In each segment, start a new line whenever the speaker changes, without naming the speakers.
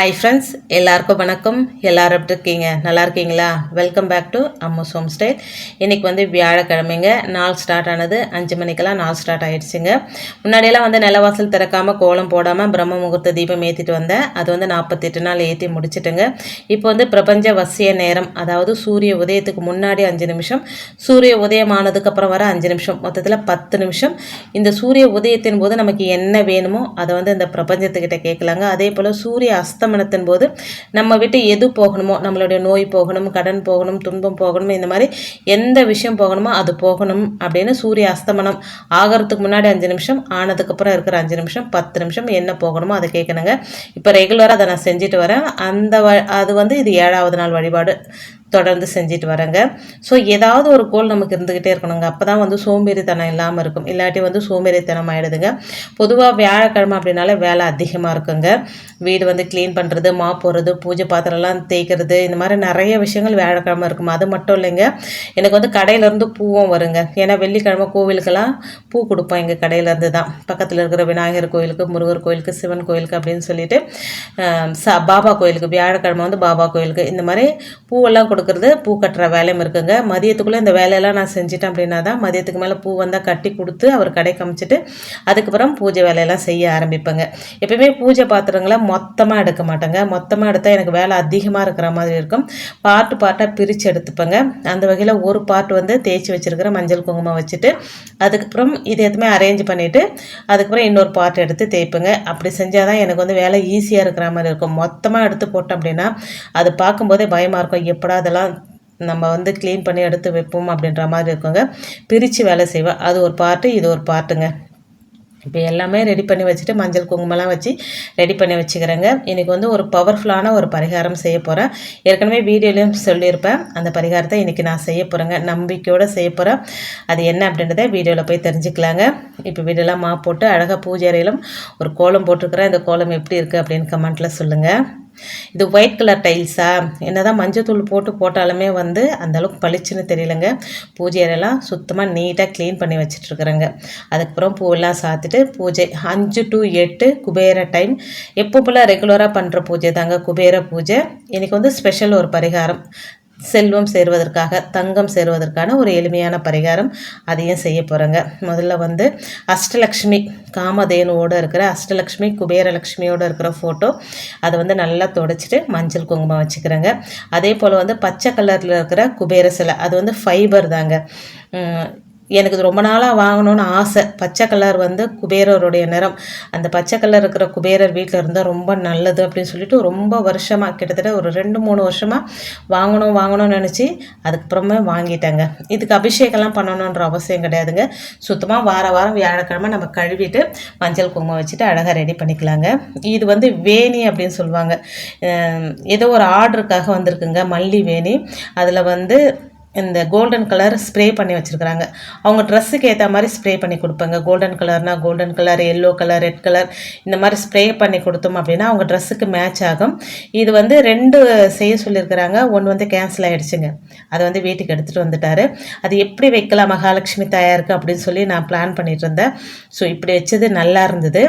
hi friends எல்லாருக்கும் வணக்கம் எல்லோரும் எப்படி இருக்கீங்க நல்லா இருக்கீங்களா welcome back to Ammu's home style இன்றைக்கி வந்து வியாழக்கிழமைங்க நாள் ஸ்டார்ட் ஆனது அஞ்சு மணிக்கெல்லாம் நாள் ஸ்டார்ட் ஆகிடுச்சுங்க முன்னாடியெல்லாம் வந்து நிலவாசல் திறக்காமல் கோலம் போடாமல் பிரம்ம முகூர்த்த தீபம் ஏற்றிட்டு வந்தேன் அது வந்து நாற்பத்தெட்டு நாள் ஏற்றி முடிச்சுட்டுங்க இப்போ வந்து பிரபஞ்ச வசிய நேரம் அதாவது சூரிய உதயத்துக்கு முன்னாடி அஞ்சு நிமிஷம் சூரிய உதயம் ஆனதுக்கப்புறம் வர அஞ்சு நிமிஷம் மொத்தத்தில் பத்து நிமிஷம் இந்த சூரிய உதயத்தின் போது நமக்கு என்ன வேணுமோ அதை வந்து இந்த பிரபஞ்சத்துக்கிட்ட கேட்கலாங்க அதே போல் சூரிய அஸ்தம் திருமணத்தின் போது நம்ம விட்டு எது போகணுமோ நம்மளுடைய நோய் போகணும் கடன் போகணும் துன்பம் போகணும் இந்த மாதிரி எந்த விஷயம் போகணுமோ அது போகணும் அப்படின்னு சூரிய அஸ்தமனம் ஆகிறதுக்கு முன்னாடி அஞ்சு நிமிஷம் ஆனதுக்கப்புறம் இருக்கிற அஞ்சு நிமிஷம் பத்து நிமிஷம் என்ன போகணுமோ அதை கேட்கணுங்க இப்போ ரெகுலராக அதை நான் செஞ்சுட்டு வரேன் அந்த அது வந்து இது ஏழாவது நாள் வழிபாடு தொடர்ந்து செஞ்சுட்டு வரேங்க ஸோ ஏதாவது ஒரு கோல் நமக்கு இருந்துக்கிட்டே இருக்கணுங்க அப்போ தான் வந்து சோம்பேறித்தனம் இல்லாமல் இருக்கும் இல்லாட்டி வந்து சோம்பேறித்தனம் ஆகிடுதுங்க பொதுவாக வியாழக்கிழமை அப்படின்னாலே வேலை அதிகமாக இருக்குங்க வீடு வந்து க்ளீன் பண்ணுறது மா போடுறது பூஜை பாத்திரம்லாம் தேய்க்கிறது இந்த மாதிரி நிறைய விஷயங்கள் வியாழக்கிழமை இருக்கும் அது மட்டும் இல்லைங்க எனக்கு வந்து கடையிலேருந்து பூவும் வருங்க ஏன்னா வெள்ளிக்கிழமை கோவிலுக்கெல்லாம் பூ கொடுப்போம் எங்கள் கடையிலேருந்து தான் பக்கத்தில் இருக்கிற விநாயகர் கோயிலுக்கு முருகர் கோயிலுக்கு சிவன் கோயிலுக்கு அப்படின்னு சொல்லிட்டு ச பாபா கோயிலுக்கு வியாழக்கிழமை வந்து பாபா கோயிலுக்கு இந்த மாதிரி பூவெல்லாம் கொடு கொடுக்குறது பூ கட்டுற வேலையும் இருக்குங்க மதியத்துக்குள்ளே இந்த வேலையெல்லாம் நான் செஞ்சுட்டேன் அப்படின்னா தான் மதியத்துக்கு மேலே பூ வந்தால் கட்டி கொடுத்து அவர் கடை காமிச்சிட்டு அதுக்கப்புறம் பூஜை வேலையெல்லாம் செய்ய ஆரம்பிப்பேங்க எப்பயுமே பூஜை பாத்திரங்களை மொத்தமாக எடுக்க மாட்டேங்க மொத்தமாக எடுத்தால் எனக்கு வேலை அதிகமாக இருக்கிற மாதிரி இருக்கும் பாட்டு பார்ட்டாக பிரித்து எடுத்துப்பேங்க அந்த வகையில் ஒரு பார்ட் வந்து தேய்ச்சி வச்சுருக்கிற மஞ்சள் குங்குமம் வச்சுட்டு அதுக்கப்புறம் இது எதுவுமே அரேஞ்ச் பண்ணிவிட்டு அதுக்கப்புறம் இன்னொரு பார்ட் எடுத்து தேய்ப்பேங்க அப்படி செஞ்சால் தான் எனக்கு வந்து வேலை ஈஸியாக இருக்கிற மாதிரி இருக்கும் மொத்தமாக எடுத்து போட்டோம் அப்படின்னா அது பார்க்கும்போதே பயமாக இருக்கும் எப்படா அதெல்லாம் நம்ம வந்து க்ளீன் பண்ணி எடுத்து வைப்போம் அப்படின்ற மாதிரி இருக்குங்க பிரித்து வேலை செய்வேன் அது ஒரு பார்ட்டு இது ஒரு பார்ட்டுங்க இப்போ எல்லாமே ரெடி பண்ணி வச்சுட்டு மஞ்சள் குங்குமம்லாம் வச்சு ரெடி பண்ணி வச்சுக்கிறேங்க இன்றைக்கி வந்து ஒரு பவர்ஃபுல்லான ஒரு பரிகாரம் செய்ய போகிறேன் ஏற்கனவே வீடியோலையும் சொல்லியிருப்பேன் அந்த பரிகாரத்தை இன்றைக்கி நான் செய்ய போகிறேங்க நம்பிக்கையோடு செய்ய போகிறேன் அது என்ன அப்படின்றத வீடியோவில் போய் தெரிஞ்சுக்கலாங்க இப்போ வீடியோலாம் மா போட்டு அழகாக பூஜை அறையிலும் ஒரு கோலம் போட்டிருக்கிறேன் இந்த கோலம் எப்படி இருக்குது அப்படின்னு கமெண்ட்டில் சொல்லுங்கள் இது ஒயிட் கலர் டைல்ஸா என்ன தான் மஞ்சத்தூள் போட்டு போட்டாலுமே வந்து அந்தளவுக்கு பளிச்சுன்னு தெரியலங்க பூஜை அறையெல்லாம் சுத்தமாக நீட்டாக க்ளீன் பண்ணி வச்சிட்ருக்குறேங்க அதுக்கப்புறம் பூவெல்லாம் சாத்துட்டு பூஜை அஞ்சு டு எட்டு குபேர டைம் எப்போ போல் ரெகுலராக பண்ணுற பூஜை தாங்க குபேர பூஜை இன்றைக்கி வந்து ஸ்பெஷல் ஒரு பரிகாரம் செல்வம் சேர்வதற்காக தங்கம் சேர்வதற்கான ஒரு எளிமையான பரிகாரம் அதையும் செய்ய போகிறேங்க முதல்ல வந்து அஷ்டலக்ஷ்மி காமதேனுவோடு இருக்கிற அஷ்டலக்ஷ்மி குபேரலக்ஷ்மியோடு இருக்கிற ஃபோட்டோ அதை வந்து நல்லா தொடச்சிட்டு மஞ்சள் குங்குமம் வச்சுக்கிறேங்க அதே போல் வந்து பச்சை கலரில் இருக்கிற குபேர சிலை அது வந்து ஃபைபர் தாங்க எனக்கு ரொம்ப நாளாக வாங்கணும்னு ஆசை பச்சை கலர் வந்து குபேரருடைய நிறம் அந்த பச்சை கலர் இருக்கிற குபேரர் வீட்டில் இருந்தால் ரொம்ப நல்லது அப்படின்னு சொல்லிட்டு ரொம்ப வருஷமாக கிட்டத்தட்ட ஒரு ரெண்டு மூணு வருஷமாக வாங்கணும் வாங்கணும்னு நினச்சி அதுக்கப்புறமே வாங்கிட்டேங்க இதுக்கு அபிஷேகம்லாம் பண்ணணுன்ற அவசியம் கிடையாதுங்க சுத்தமாக வார வாரம் வியாழக்கிழமை நம்ம கழுவிட்டு மஞ்சள் குங்குமம் வச்சுட்டு அழகாக ரெடி பண்ணிக்கலாங்க இது வந்து வேணி அப்படின்னு சொல்லுவாங்க ஏதோ ஒரு ஆர்டருக்காக வந்திருக்குங்க மல்லி வேணி அதில் வந்து இந்த கோல்டன் கலர் ஸ்ப்ரே பண்ணி வச்சுருக்குறாங்க அவங்க ட்ரெஸ்ஸுக்கு ஏற்ற மாதிரி ஸ்ப்ரே பண்ணி கொடுப்பாங்க கோல்டன் கலர்னால் golden colour yellow colour red colour இந்த மாதிரி ஸ்ப்ரே பண்ணி கொடுத்தோம் அப்படின்னா அவங்க ட்ரெஸ்ஸுக்கு மேட்ச் ஆகும் இது வந்து ரெண்டு செய்ய சொல்லியிருக்கிறாங்க ஒன்று வந்து கேன்சல் ஆகிடுச்சுங்க அதை வந்து வீட்டுக்கு எடுத்துகிட்டு வந்துட்டார் அது எப்படி வைக்கலாம் மகாலட்சுமி தயாருக்கு அப்படின்னு சொல்லி நான் பிளான் பண்ணிகிட்டு இருந்தேன் ஸோ இப்படி வச்சது நல்லா இருந்தது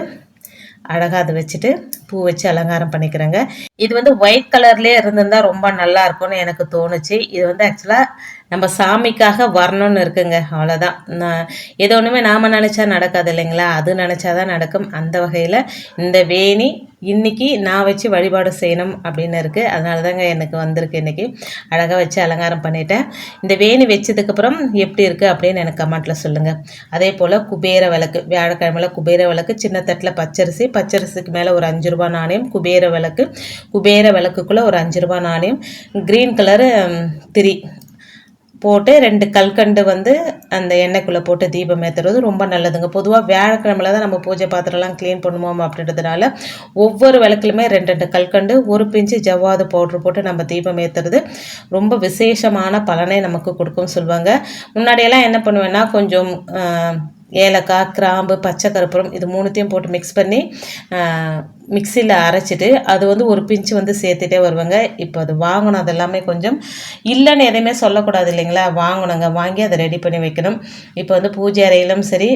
அழகாக அதை வச்சுட்டு பூ வச்சு அலங்காரம் பண்ணிக்கிறேங்க இது வந்து ஒயிட் கலர்லேயே இருந்திருந்தால் ரொம்ப நல்லா இருக்கும்னு எனக்கு தோணுச்சு இது வந்து ஆக்சுவலாக நம்ம சாமிக்காக வரணும்னு இருக்குங்க அவ்வளோதான் நான் எது ஒன்றுமே நாம் நினச்சா நடக்காது இல்லைங்களா அது நினச்சா தான் நடக்கும் அந்த வகையில் இந்த வேணி இன்றைக்கி நான் வச்சு வழிபாடு செய்யணும் அப்படின்னு இருக்குது அதனால தாங்க எனக்கு வந்திருக்கு இன்றைக்கி அழகாக வச்சு அலங்காரம் பண்ணிட்டேன் இந்த வேணி வச்சதுக்கப்புறம் எப்படி இருக்குது அப்படின்னு எனக்கு கமெண்ட்டில் சொல்லுங்கள் அதே போல் குபேர விளக்கு வியாழக்கிழமையில் குபேர விளக்கு சின்ன தட்டில் பச்சரிசி பச்சரிசிக்கு மேலே ஒரு அஞ்சு ரூபா நாணயம் குபேர விளக்கு குபேர விளக்குக்குள்ளே ஒரு அஞ்சு ரூபா நாணயம் க்ரீன் கலரு திரி போட்டு ரெண்டு கல்கண்டு வந்து அந்த எண்ணெய்க்குள்ளே போட்டு தீபம் ஏற்றுறது ரொம்ப நல்லதுங்க பொதுவாக வியாழக்கிழமையில் தான் நம்ம பூஜை பாத்திரம்லாம் க்ளீன் பண்ணுவோம் அப்படின்றதுனால ஒவ்வொரு விளக்குலையுமே ரெண்டு ரெண்டு கல்கண்டு ஒரு பிஞ்சு ஜவ்வாது பவுட்ரு போட்டு நம்ம தீபம் ஏற்றுறது ரொம்ப விசேஷமான பலனை நமக்கு கொடுக்கும்னு சொல்லுவாங்க முன்னாடியெல்லாம் என்ன பண்ணுவேன்னா கொஞ்சம் ஏலக்காய் கிராம்பு பச்சை கருப்பூரம் இது மூணுத்தையும் போட்டு மிக்ஸ் பண்ணி மிக்சியில் அரைச்சிட்டு அது வந்து ஒரு பிஞ்சு வந்து சேர்த்துட்டே வருவாங்க இப்போ அது வாங்கணும் அதெல்லாமே கொஞ்சம் இல்லைன்னு எதையுமே சொல்லக்கூடாது இல்லைங்களா வாங்கணுங்க வாங்கி அதை ரெடி பண்ணி வைக்கணும் இப்போ வந்து பூஜை அறையிலும் சரி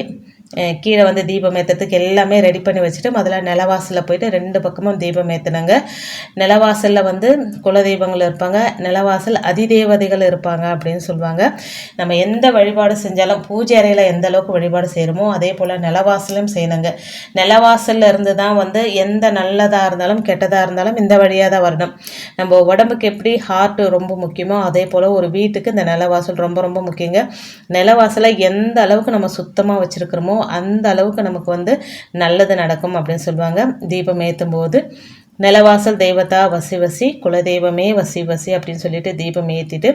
கீழே வந்து தீபம் ஏற்றுறதுக்கு எல்லாமே ரெடி பண்ணி வச்சுட்டு முதல்ல நிலவாசலில் போயிட்டு ரெண்டு பக்கமும் தீபம் ஏற்றுனாங்க நிலவாசலில் வந்து குலதெய்வங்கள் இருப்பாங்க நிலவாசல் அதிதேவதைகள் இருப்பாங்க அப்படின்னு சொல்லுவாங்க நம்ம எந்த வழிபாடு செஞ்சாலும் பூஜை அறையில் எந்த அளவுக்கு வழிபாடு செய்கிறோமோ அதே போல் நிலவாசலும் செய்யணுங்க நிலவாசலில் இருந்து தான் வந்து எந்த நல்லதாக இருந்தாலும் கெட்டதாக இருந்தாலும் இந்த வழியாக தான் வரணும் நம்ம உடம்புக்கு எப்படி ஹார்ட் ரொம்ப முக்கியமோ அதே போல் ஒரு வீட்டுக்கு இந்த நிலவாசல் ரொம்ப ரொம்ப முக்கியங்க நிலவாசலை எந்த அளவுக்கு நம்ம சுத்தமாக வச்சுருக்கிறோமோ இருக்கும் அந்த அளவுக்கு நமக்கு வந்து நல்லது நடக்கும் அப்படின்னு சொல்லுவாங்க தீபம் ஏற்றும் போது நிலவாசல் தெய்வத்தா வசி வசி குலதெய்வமே வசி வசி அப்படின்னு சொல்லிட்டு தீபம் ஏற்றிட்டு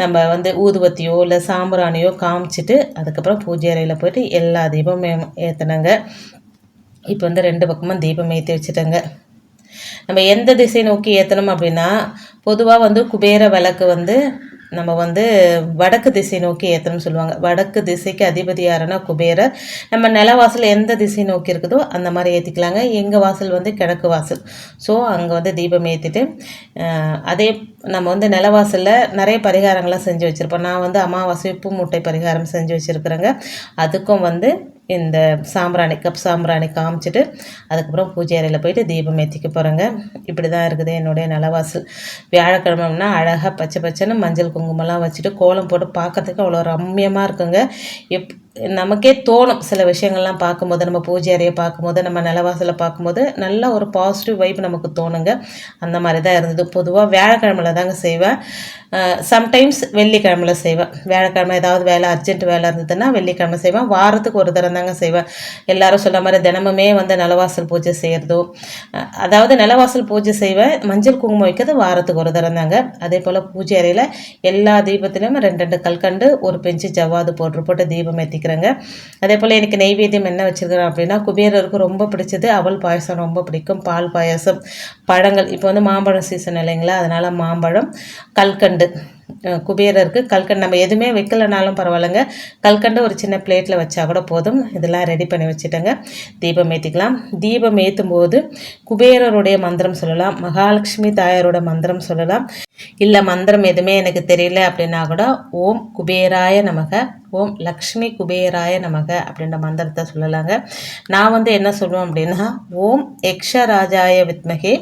நம்ம வந்து ஊதுவத்தியோ இல்லை சாம்பிராணியோ காமிச்சிட்டு அதுக்கப்புறம் பூஜை அறையில் போயிட்டு எல்லா தீபமும் ஏற்றினாங்க இப்போ வந்து ரெண்டு பக்கமும் தீபம் ஏற்றி வச்சுட்டாங்க நம்ம எந்த திசை நோக்கி ஏற்றணும் அப்படின்னா பொதுவாக வந்து குபேர விளக்கு வந்து நம்ம வந்து வடக்கு திசை நோக்கி ஏற்றணும்னு சொல்லுவாங்க வடக்கு திசைக்கு அதிபதி யாருன்னா குபேரர் நம்ம நில வாசல் எந்த திசை நோக்கி இருக்குதோ அந்த மாதிரி ஏற்றிக்கலாங்க எங்கள் வாசல் வந்து கிழக்கு வாசல் ஸோ அங்கே வந்து தீபம் ஏற்றிட்டு அதே நம்ம வந்து நிலவாசலில் நிறைய பரிகாரங்கள்லாம் செஞ்சு வச்சுருப்போம் நான் வந்து அமாவாசை உப்பு மூட்டை பரிகாரம் செஞ்சு வச்சுருக்குறேங்க அதுக்கும் வந்து இந்த சாம்பிராணி கப் சாம்பிராணி காமிச்சிட்டு அதுக்கப்புறம் பூஜை அறையில் போயிட்டு தீபம் ஏற்றிக்க போகிறேங்க இப்படி தான் இருக்குது என்னுடைய நிலவாசல் வியாழக்கிழமைனா அழகாக பச்சை பச்சைன்னு மஞ்சள் குங்குமம்லாம் வச்சுட்டு கோலம் போட்டு பார்க்கறதுக்கு அவ்வளோ ரம்மியமாக இருக்குங்க எப் நமக்கே தோணும் சில விஷயங்கள்லாம் பார்க்கும்போது நம்ம பூஜை அறையை பார்க்கும்போது நம்ம நிலவாசலை பார்க்கும்போது நல்ல ஒரு பாசிட்டிவ் வைப் நமக்கு தோணுங்க அந்த மாதிரி தான் இருந்தது பொதுவாக வியாழக்கிழமையில் தாங்க செய்வேன் சம்டைம்ஸ் வெள்ளிக்கிழமையில் செய்வேன் வியாழக்கிழமை ஏதாவது வேலை அர்ஜென்ட் வேலை இருந்ததுன்னா வெள்ளிக்கிழமை செய்வேன் வாரத்துக்கு ஒரு தரம் தாங்க செய்வேன் எல்லாரும் சொல்ல மாதிரி தினமுமே வந்து நிலவாசல் பூஜை செய்கிறதோ அதாவது நிலவாசல் பூஜை செய்வேன் மஞ்சள் குங்குமம் வைக்கிறது வாரத்துக்கு ஒரு தரம் தாங்க அதே போல் பூஜை அறையில் எல்லா தீபத்துலேயும் ரெண்டு ரெண்டு கல்கண்டு ஒரு பெஞ்சு ஜவ்வாது போட்டு போட்டு தீபம் ஏற்றி வச்சுக்கிறேங்க அதே போல் எனக்கு நெய்வேத்தியம் என்ன வச்சுருக்கிறேன் அப்படின்னா குபேரருக்கு ரொம்ப பிடிச்சது அவள் பாயசம் ரொம்ப பிடிக்கும் பால் பாயசம் பழங்கள் இப்போ வந்து மாம்பழம் சீசன் இல்லைங்களா அதனால் மாம்பழம் கல்கண்டு குபேரருக்கு கல்கண்டு நம்ம எதுவுமே வைக்கலைனாலும் பரவாயில்லைங்க கல்கண்டு ஒரு சின்ன பிளேட்டில் வச்சா கூட போதும் இதெல்லாம் ரெடி பண்ணி வச்சுட்டேங்க தீபம் ஏற்றிக்கலாம் தீபம் ஏற்றும் போது குபேரருடைய மந்திரம் சொல்லலாம் மகாலட்சுமி தாயாரோட மந்திரம் சொல்லலாம் இல்லை மந்திரம் எதுவுமே எனக்கு தெரியல அப்படின்னா கூட ஓம் குபேராய நமக ஓம் லக்ஷ்மி குபேராய நமக அப்படின்ற மந்திரத்தை சொல்லலாங்க நான் வந்து என்ன சொல்லுவேன் அப்படின்னா ஓம் எக்ஷராஜாய வித்மகே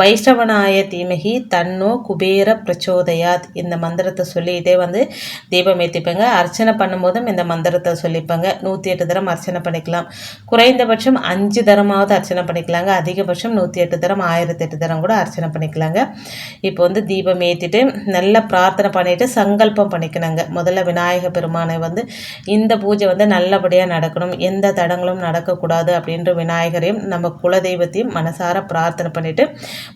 வைஷ்ணவனாய தீமகி தன்னோ குபேர பிரச்சோதயாத் இந்த மந்திரத்தை சொல்லி இதே வந்து தீபம் ஏற்றிப்பேங்க அர்ச்சனை பண்ணும்போதும் இந்த மந்திரத்தை சொல்லிப்பேங்க நூற்றி எட்டு தரம் அர்ச்சனை பண்ணிக்கலாம் குறைந்தபட்சம் அஞ்சு தரமாவது அர்ச்சனை பண்ணிக்கலாங்க அதிகபட்சம் நூற்றி எட்டு தரம் ஆயிரத்தி எட்டு தரம் கூட அர்ச்சனை பண்ணிக்கலாங்க இப்போ வந்து தீபம் தீபம் ஏற்றிட்டு நல்லா பிரார்த்தனை பண்ணிவிட்டு சங்கல்பம் பண்ணிக்கணுங்க முதல்ல விநாயக பெருமானை வந்து இந்த பூஜை வந்து நல்லபடியாக நடக்கணும் எந்த தடங்களும் நடக்கக்கூடாது அப்படின்ற விநாயகரையும் நம்ம குலதெய்வத்தையும் மனசார பிரார்த்தனை பண்ணிவிட்டு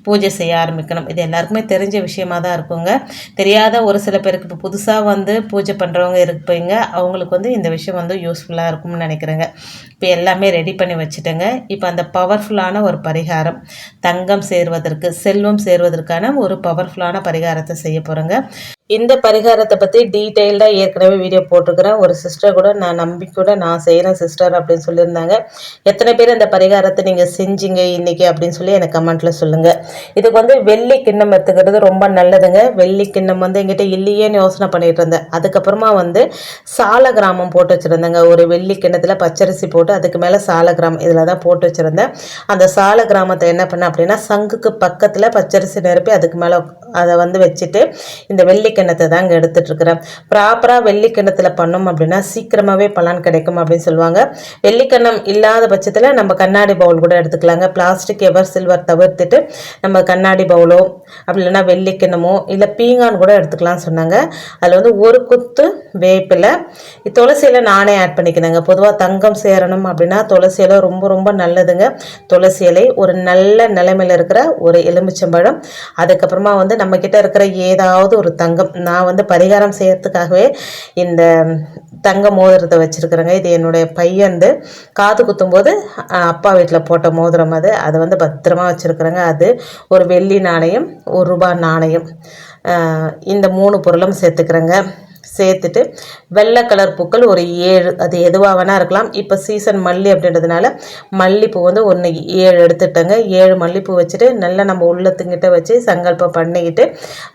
பூஜை செய்ய ஆரம்பிக்கணும் இது எல்லாருக்குமே தெரிஞ்ச விஷயமாக தான் இருக்குங்க தெரியாத ஒரு சில பேருக்கு இப்போ புதுசாக வந்து பூஜை பண்ணுறவங்க இருப்பீங்க அவங்களுக்கு வந்து இந்த விஷயம் வந்து யூஸ்ஃபுல்லாக இருக்கும்னு நினைக்கிறேங்க இப்போ எல்லாமே ரெடி பண்ணி வச்சுட்டேங்க இப்போ அந்த பவர்ஃபுல்லான ஒரு பரிகாரம் தங்கம் சேர்வதற்கு செல்வம் சேர்வதற்கான ஒரு பவர்ஃபுல்லான பரிகாரத்தை செய்ய போகிறோங்க இந்த பரிகாரத்தை பற்றி டீட்டெயில்டாக ஏற்கனவே வீடியோ போட்டிருக்கிறேன் ஒரு சிஸ்டர் கூட நான் நம்பி கூட நான் செய்கிறேன் சிஸ்டர் அப்படின்னு சொல்லியிருந்தாங்க எத்தனை பேர் அந்த பரிகாரத்தை நீங்கள் செஞ்சீங்க இன்றைக்கி அப்படின்னு சொல்லி எனக்கு கமெண்ட்டில் சொல்லுங்கள் இதுக்கு வந்து வெள்ளி கிண்ணம் எடுத்துக்கிறது ரொம்ப நல்லதுங்க வெள்ளி கிண்ணம் வந்து எங்கிட்ட இல்லையேன்னு யோசனை பண்ணிகிட்டு இருந்தேன் அதுக்கப்புறமா வந்து சால கிராமம் போட்டு வச்சுருந்தேங்க ஒரு வெள்ளி கிண்ணத்தில் பச்சரிசி போட்டு அதுக்கு மேலே சால கிராமம் இதில் தான் போட்டு வச்சுருந்தேன் அந்த சால கிராமத்தை என்ன பண்ணேன் அப்படின்னா சங்குக்கு பக்கத்தில் பச்சரிசி நிரப்பி அதுக்கு மேலே அதை வந்து வச்சுட்டு இந்த வெள்ளி வெள்ளிக்கிணத்தை தாங்க எடுத்துட்ருக்கிறேன் ப்ராப்பராக வெள்ளிக்கிணத்தில் பண்ணோம் அப்படின்னா சீக்கிரமாகவே பலன் கிடைக்கும் அப்படின்னு சொல்லுவாங்க வெள்ளிக்கண்ணம் இல்லாத பட்சத்தில் நம்ம கண்ணாடி பவுல் கூட எடுத்துக்கலாங்க பிளாஸ்டிக் எவர் சில்வர் தவிர்த்துட்டு நம்ம கண்ணாடி பவுலோ அப்படி இல்லைன்னா வெள்ளிக்கிணமோ இல்லை பீங்கான் கூட எடுத்துக்கலாம்னு சொன்னாங்க அதில் வந்து ஒரு குத்து வேப்பில் துளசியில் நானே ஆட் பண்ணிக்கிறேங்க பொதுவாக தங்கம் சேரணும் அப்படின்னா துளசி ரொம்ப ரொம்ப நல்லதுங்க துளசி இலை ஒரு நல்ல நிலைமையில் இருக்கிற ஒரு எலுமிச்சம்பழம் அதுக்கப்புறமா வந்து நம்மக்கிட்ட இருக்கிற ஏதாவது ஒரு தங்கம் தங்கம் நான் வந்து பரிகாரம் செய்கிறதுக்காகவே இந்த தங்க மோதிரத்தை வச்சுருக்குறேங்க இது என்னுடைய பையன் வந்து காது குத்தும்போது அப்பா வீட்டில் போட்ட மோதிரம் அது அது வந்து பத்திரமா வச்சுருக்குறேங்க அது ஒரு வெள்ளி நாணயம் ஒரு ரூபா நாணயம் இந்த மூணு பொருளும் சேர்த்துக்கிறேங்க சேர்த்துட்டு வெள்ளை கலர் பூக்கள் ஒரு ஏழு அது எதுவாக வேணால் இருக்கலாம் இப்போ சீசன் மல்லி அப்படின்றதுனால மல்லிப்பூ வந்து ஒன்று ஏழு எடுத்துட்டேங்க ஏழு மல்லிப்பூ வச்சுட்டு நல்லா நம்ம உள்ளத்துங்கிட்ட வச்சு சங்கல்பம் பண்ணிக்கிட்டு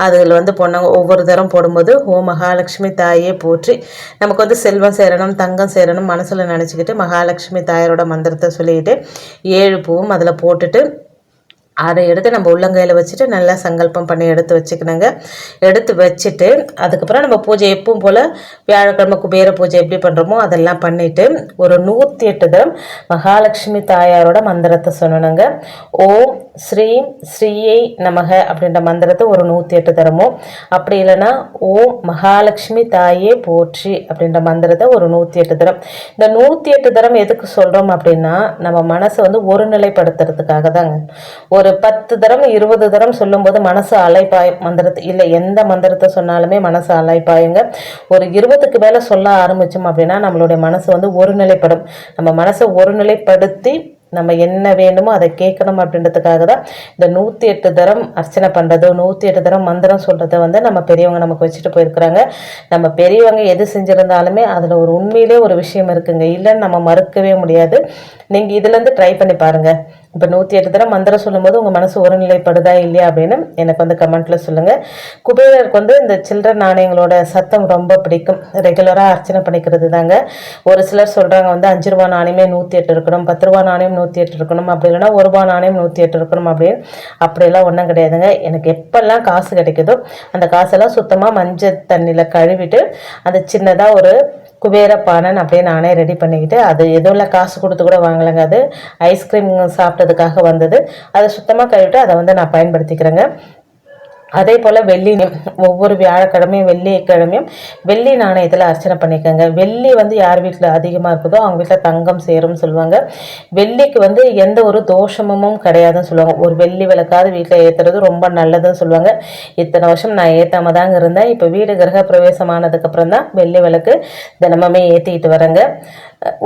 அதில் வந்து பொண்ணவங்க ஒவ்வொரு தரம் போடும்போது ஓ மகாலட்சுமி தாயே போற்றி நமக்கு வந்து செல்வம் சேரணும் தங்கம் சேரணும் மனசில் நினச்சிக்கிட்டு மகாலட்சுமி தாயாரோட மந்திரத்தை சொல்லிக்கிட்டு ஏழு பூவும் அதில் போட்டுட்டு அதை எடுத்து நம்ம உள்ளங்கையில் வச்சுட்டு நல்லா சங்கல்பம் பண்ணி எடுத்து வச்சுக்கணுங்க எடுத்து வச்சுட்டு அதுக்கப்புறம் நம்ம பூஜை எப்பவும் போல் வியாழக்கிழமை குபேர பூஜை எப்படி பண்ணுறோமோ அதெல்லாம் பண்ணிவிட்டு ஒரு நூற்றி எட்டு தரம் மகாலட்சுமி தாயாரோட மந்திரத்தை சொல்லணுங்க ஓம் ஸ்ரீம் ஸ்ரீயை நமக அப்படின்ற மந்திரத்தை ஒரு நூற்றி எட்டு தரமோ அப்படி இல்லைன்னா ஓம் மகாலட்சுமி தாயே போற்றி அப்படின்ற மந்திரத்தை ஒரு நூற்றி எட்டு தரம் இந்த நூற்றி எட்டு தரம் எதுக்கு சொல்கிறோம் அப்படின்னா நம்ம மனசை வந்து ஒரு நிலைப்படுத்துறதுக்காக தாங்க ஒரு பத்து தரம் இருபது தரம் சொல்லும்போது மனசு அலைப்பாய் மந்திரத்தை இல்லை எந்த மந்திரத்தை சொன்னாலுமே மனசு அலைப்பாயுங்க ஒரு இருபதுக்கு மேலே சொல்ல ஆரம்பித்தோம் அப்படின்னா நம்மளுடைய மனசு வந்து ஒரு நிலைப்படும் நம்ம மனசை ஒரு நிலைப்படுத்தி நம்ம என்ன வேணுமோ அதை கேட்கணும் அப்படின்றதுக்காக தான் இந்த நூற்றி எட்டு தரம் அர்ச்சனை பண்ணுறதோ நூற்றி எட்டு தரம் மந்திரம் சொல்கிறத வந்து நம்ம பெரியவங்க நமக்கு வச்சுட்டு போயிருக்கிறாங்க நம்ம பெரியவங்க எது செஞ்சுருந்தாலுமே அதில் ஒரு உண்மையிலே ஒரு விஷயம் இருக்குங்க இல்லைன்னு நம்ம மறுக்கவே முடியாது நீங்கள் இதுலேருந்து ட்ரை பண்ணி பாருங்கள் இப்போ நூற்றி எட்டு தடவை மந்திரம் சொல்லும்போது உங்கள் மனசு ஒருநிலைப்படுதா இல்லையா அப்படின்னு எனக்கு வந்து கமெண்ட்டில் சொல்லுங்கள் குபேரருக்கு வந்து இந்த சில்ட்ரன் நாணயங்களோட சத்தம் ரொம்ப பிடிக்கும் ரெகுலராக அர்ச்சனை பண்ணிக்கிறது தாங்க ஒரு சிலர் சொல்கிறாங்க வந்து அஞ்சு ரூபா நாணயமே நூற்றி எட்டு இருக்கணும் பத்து ரூபா நாணயம் நூற்றி எட்டு இருக்கணும் அப்படி இல்லைனா ஒரு ரூபா நாணயம் நூற்றி எட்டு இருக்கணும் அப்படின்னு அப்படியெல்லாம் ஒன்றும் கிடையாதுங்க எனக்கு எப்பெல்லாம் காசு கிடைக்குதோ அந்த காசெல்லாம் சுத்தமாக மஞ்சள் தண்ணியில் கழுவிட்டு அந்த சின்னதாக ஒரு குபேரப்பானன் அப்படியே நானே ரெடி பண்ணிக்கிட்டு அது எதுவும் இல்லை காசு கொடுத்து கூட வாங்கலைங்க அது ஐஸ்கிரீம் சாப்பிட்டதுக்காக வந்தது அதை சுத்தமாக கழுவிட்டு அதை வந்து நான் பயன்படுத்திக்கிறேங்க அதே போல் வெள்ளி ஒவ்வொரு வியாழக்கிழமையும் வெள்ளிக்கிழமையும் வெள்ளி நாணயத்தில் அர்ச்சனை பண்ணிக்கோங்க வெள்ளி வந்து யார் வீட்டில் அதிகமாக இருக்குதோ அவங்க வீட்டில் தங்கம் சேரும்னு சொல்லுவாங்க வெள்ளிக்கு வந்து எந்த ஒரு தோஷமும் கிடையாதுன்னு சொல்லுவாங்க ஒரு வெள்ளி விளக்காவது வீட்டில் ஏற்றுறது ரொம்ப நல்லதுன்னு சொல்லுவாங்க இத்தனை வருஷம் நான் ஏற்றாம தாங்க இருந்தேன் இப்போ வீடு கிரக பிரவேசமானதுக்கப்புறம் தான் வெள்ளி விளக்கு தினமுமே ஏற்றிக்கிட்டு வரேங்க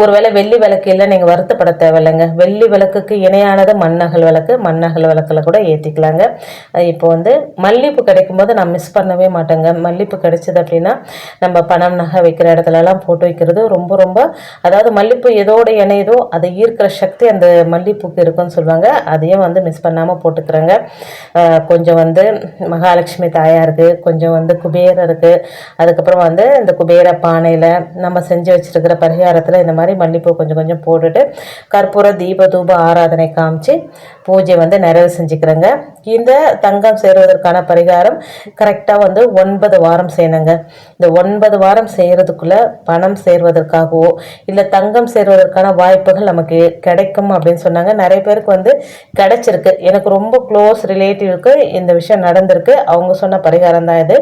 ஒருவேளை வெள்ளி விளக்கு இல்லை நீங்கள் வருத்தப்பட தேவையில்லைங்க வெள்ளி விளக்குக்கு இணையானது மண்ணகல் விளக்கு மண்ணகல் விளக்கில் கூட ஏற்றிக்கலாங்க இப்போ வந்து மல்லிகைப்பூ போது நான் மிஸ் பண்ணவே மாட்டேங்க மல்லிகைப்பூ கிடைச்சது அப்படின்னா நம்ம பணம் நகை வைக்கிற இடத்துலலாம் போட்டு வைக்கிறது ரொம்ப ரொம்ப அதாவது மல்லிகைப்பூ எதோடு இணையதோ அதை ஈர்க்கிற சக்தி அந்த மல்லிப்பூக்கு இருக்குன்னு சொல்லுவாங்க அதையும் வந்து மிஸ் பண்ணாமல் போட்டுக்கிறேங்க கொஞ்சம் வந்து மகாலட்சுமி தாயாருக்கு கொஞ்சம் வந்து குபேரருக்கு அதுக்கப்புறம் வந்து இந்த குபேர பானையில் நம்ம செஞ்சு வச்சுருக்கிற பரிகாரத்தில் இந்த மாதிரி மல்லிப்பூ கொஞ்சம் கொஞ்சம் போட்டுட்டு கற்பூர தீப தூப ஆராதனை காமிச்சு பூஜை வந்து நிறைவு செஞ்சுக்கிறேங்க இந்த தங்கம் சேருவதற்கான பரிகாரம் கரெக்டாக வந்து ஒன்பது வாரம் செய்யணுங்க இந்த ஒன்பது வாரம் செய்கிறதுக்குள்ளே பணம் சேர்வதற்காகவோ இல்லை தங்கம் சேர்வதற்கான வாய்ப்புகள் நமக்கு கிடைக்கும் அப்படின்னு சொன்னாங்க நிறைய பேருக்கு வந்து கிடைச்சிருக்கு எனக்கு ரொம்ப க்ளோஸ் ரிலேட்டிவ்க்கு இந்த விஷயம் நடந்திருக்கு அவங்க சொன்ன பரிகாரம் தான் இது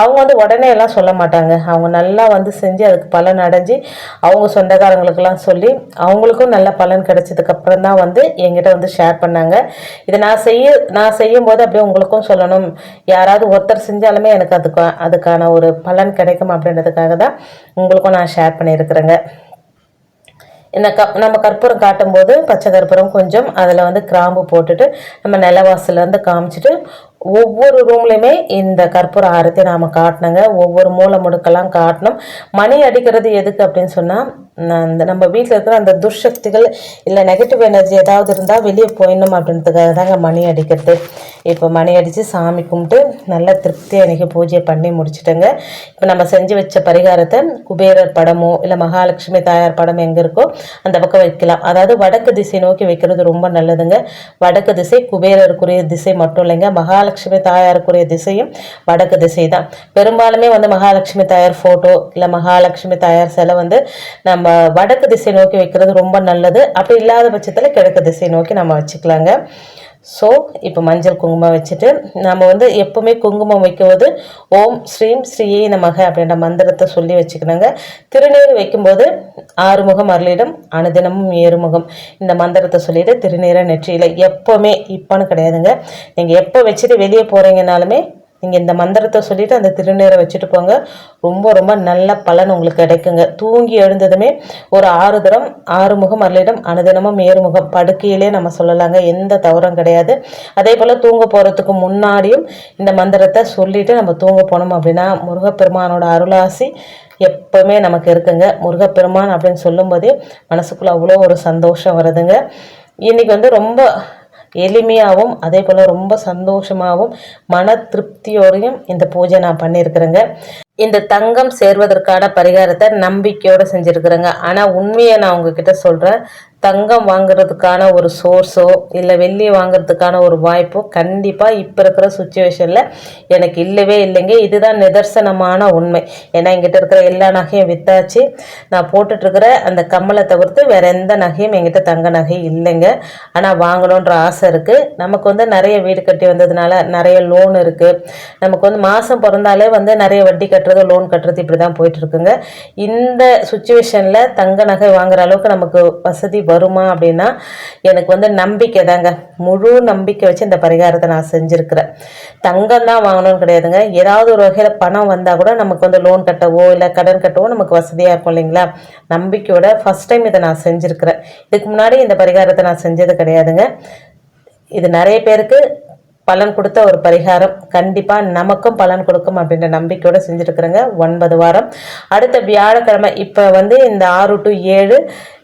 அவங்க வந்து உடனே எல்லாம் சொல்ல மாட்டாங்க அவங்க நல்லா வந்து செஞ்சு அதுக்கு பலன் அடைஞ்சு அவங்க சொந்தக்காரங்களுக்கெல்லாம் சொல்லி அவங்களுக்கும் நல்ல பலன் அப்புறம் தான் வந்து எங்கிட்ட வந்து ஷேர் பண்ணாங்க இதை நான் செய்ய நான் செய்யும்போது அப்படியே உங்களுக்கும் சொல்லணும் யாராவது ஒருத்தர் செஞ்சாலுமே எனக்கு அதுக்கு அதுக்கான ஒரு பலன் ரிட்டர்ன் கிடைக்கும் அப்படின்றதுக்காக தான் உங்களுக்கும் நான் ஷேர் பண்ணியிருக்கிறேங்க இந்த க நம்ம கற்பூரம் காட்டும் போது பச்சை கற்பூரம் கொஞ்சம் அதில் வந்து கிராம்பு போட்டுட்டு நம்ம வந்து காமிச்சிட்டு ஒவ்வொரு ரூம்லையுமே இந்த கற்பூரம் ஆரத்தை நாம் காட்டினங்க ஒவ்வொரு மூளை முடுக்கெல்லாம் காட்டணும் மணி அடிக்கிறது எதுக்கு அப்படின்னு சொன்னால் அந்த நம்ம வீட்டில் இருக்கிற அந்த துர்சக்திகள் இல்லை நெகட்டிவ் எனர்ஜி ஏதாவது இருந்தால் வெளியே போயிடணும் அப்படின்றதுக்காக தாங்க மணி அடிக்கிறது இப்போ மணி அடித்து சாமி கும்பிட்டு நல்ல திருப்தியாக இன்றைக்கி பூஜை பண்ணி முடிச்சுட்டேங்க இப்போ நம்ம செஞ்சு வச்ச பரிகாரத்தை குபேரர் படமோ இல்லை மகாலட்சுமி தாயார் படம் எங்கே இருக்கோ அந்த பக்கம் வைக்கலாம் அதாவது வடக்கு திசை நோக்கி வைக்கிறது ரொம்ப நல்லதுங்க வடக்கு திசை குபேரருக்குரிய திசை மட்டும் இல்லைங்க மகாலட்சுமி தாயாருக்குரிய திசையும் வடக்கு திசை தான் பெரும்பாலுமே வந்து மகாலட்சுமி தாயார் ஃபோட்டோ இல்லை மகாலட்சுமி தாயார் சிலை வந்து நம்ம நம்ம வடக்கு திசை நோக்கி வைக்கிறது ரொம்ப நல்லது அப்படி இல்லாத பட்சத்தில் கிழக்கு திசை நோக்கி நம்ம வச்சுக்கலாங்க ஸோ இப்போ மஞ்சள் குங்குமம் வச்சுட்டு நம்ம வந்து எப்போவுமே குங்குமம் வைக்கும்போது ஓம் ஸ்ரீம் ஸ்ரீயை நமக அப்படின்ற மந்திரத்தை சொல்லி வச்சுக்கணுங்க திருநீர் வைக்கும்போது ஆறுமுகம் அருளிடம் அனுதினமும் ஏறுமுகம் இந்த மந்திரத்தை சொல்லிட்டு திருநீரை நெற்றியில் எப்போவுமே இப்போன்னு கிடையாதுங்க நீங்கள் எப்போ வச்சுட்டு வெளியே போகிறீங்கனாலுமே நீங்கள் இந்த மந்திரத்தை சொல்லிவிட்டு அந்த திருநீரை வச்சுட்டு போங்க ரொம்ப ரொம்ப நல்ல பலன் உங்களுக்கு கிடைக்குங்க தூங்கி எழுந்ததுமே ஒரு ஆறு தரம் ஆறுமுகம் அரளிடம் அனுதினமும் ஏறுமுகம் படுக்கையிலே நம்ம சொல்லலாங்க எந்த தவறும் கிடையாது அதே போல் தூங்க போகிறதுக்கு முன்னாடியும் இந்த மந்திரத்தை சொல்லிவிட்டு நம்ம தூங்க போனோம் அப்படின்னா முருகப்பெருமானோட அருளாசி எப்போவுமே நமக்கு இருக்குங்க முருகப்பெருமான் அப்படின்னு சொல்லும்போதே மனசுக்குள்ளே அவ்வளோ ஒரு சந்தோஷம் வருதுங்க இன்றைக்கி வந்து ரொம்ப எளிமையாகவும் அதே போல் ரொம்ப சந்தோஷமாகவும் மன திருப்தியோடையும் இந்த பூஜை நான் பண்ணியிருக்கிறேங்க இந்த தங்கம் சேர்வதற்கான பரிகாரத்தை நம்பிக்கையோடு செஞ்சுருக்குறேங்க ஆனால் உண்மையை நான் உங்ககிட்ட சொல்கிறேன் தங்கம் வாங்குறதுக்கான ஒரு சோர்ஸோ இல்லை வெள்ளி வாங்குறதுக்கான ஒரு வாய்ப்போ கண்டிப்பாக இப்போ இருக்கிற சுச்சுவேஷனில் எனக்கு இல்லவே இல்லைங்க இதுதான் நிதர்சனமான உண்மை ஏன்னா எங்கிட்ட இருக்கிற எல்லா நகையும் வித்தாச்சு நான் போட்டுட்ருக்கிற அந்த கம்மலை தவிர்த்து வேறு எந்த நகையும் எங்கிட்ட தங்க நகை இல்லைங்க ஆனால் வாங்கணுன்ற ஆசை இருக்குது நமக்கு வந்து நிறைய வீடு கட்டி வந்ததுனால நிறைய லோன் இருக்குது நமக்கு வந்து மாதம் பிறந்தாலே வந்து நிறைய வட்டி கட்ட கட்டுறது லோன் கட்டுறது இப்படி தான் போயிட்டுருக்குங்க இந்த சுச்சுவேஷனில் தங்க நகை வாங்குற அளவுக்கு நமக்கு வசதி வருமா அப்படின்னா எனக்கு வந்து நம்பிக்கை தாங்க முழு நம்பிக்கை வச்சு இந்த பரிகாரத்தை நான் செஞ்சுருக்கிறேன் தங்கம் தான் வாங்கணும்னு கிடையாதுங்க ஏதாவது ஒரு வகையில் பணம் வந்தால் கூட நமக்கு வந்து லோன் கட்டவோ இல்லை கடன் கட்டவோ நமக்கு வசதியாக இருக்கும் இல்லைங்களா நம்பிக்கையோட ஃபஸ்ட் டைம் இதை நான் செஞ்சுருக்கிறேன் இதுக்கு முன்னாடி இந்த பரிகாரத்தை நான் செஞ்சது கிடையாதுங்க இது நிறைய பேருக்கு பலன் கொடுத்த ஒரு பரிகாரம் கண்டிப்பாக நமக்கும் பலன் கொடுக்கும் அப்படின்ற நம்பிக்கையோடு செஞ்சுட்டு இருக்கிறேங்க ஒன்பது வாரம் அடுத்த வியாழக்கிழமை இப்போ வந்து இந்த ஆறு டு ஏழு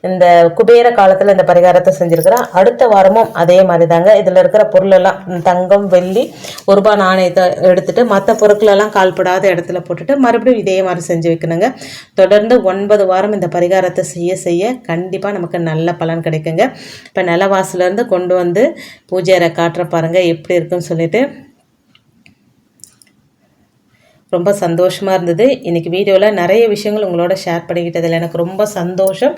இந்த குபேர காலத்தில் இந்த பரிகாரத்தை செஞ்சுருக்குறோம் அடுத்த வாரமும் அதே மாதிரி தாங்க இதில் இருக்கிற பொருளெல்லாம் தங்கம் வெள்ளி ஒரு ரூபாய் நாணயத்தை எடுத்துட்டு மற்ற பொருட்களெல்லாம் கால்படாத இடத்துல போட்டுட்டு மறுபடியும் இதே மாதிரி செஞ்சு வைக்கணுங்க தொடர்ந்து ஒன்பது வாரம் இந்த பரிகாரத்தை செய்ய செய்ய கண்டிப்பாக நமக்கு நல்ல பலன் கிடைக்குங்க இப்போ நிலவாசிலேருந்து கொண்டு வந்து பூஜை காட்டுற பாருங்கள் எப்படி இருக்குன்னு சொல்லிட்டு ரொம்ப சந்தோஷமாக இருந்தது இன்றைக்கி வீடியோவில் நிறைய விஷயங்கள் உங்களோட ஷேர் பண்ணிக்கிட்டதில் எனக்கு ரொம்ப சந்தோஷம்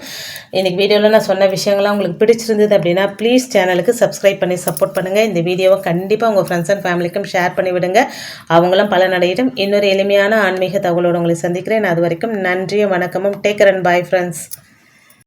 இன்றைக்கி வீடியோவில் நான் சொன்ன விஷயங்கள்லாம் உங்களுக்கு பிடிச்சிருந்தது அப்படின்னா ப்ளீஸ் சேனலுக்கு சப்ஸ்கிரைப் பண்ணி சப்போர்ட் பண்ணுங்கள் இந்த வீடியோவை கண்டிப்பாக உங்கள் ஃப்ரெண்ட்ஸ் அண்ட் ஃபேமிலிக்கும் ஷேர் பண்ணி விடுங்க அவங்களும் பல நடையிடும் இன்னொரு எளிமையான ஆன்மீக தகவலோடு உங்களை சந்திக்கிறேன் அது வரைக்கும் நன்றியும் வணக்கமும் டேக் அண்ட் பாய் ஃப்ரெண்ட்ஸ்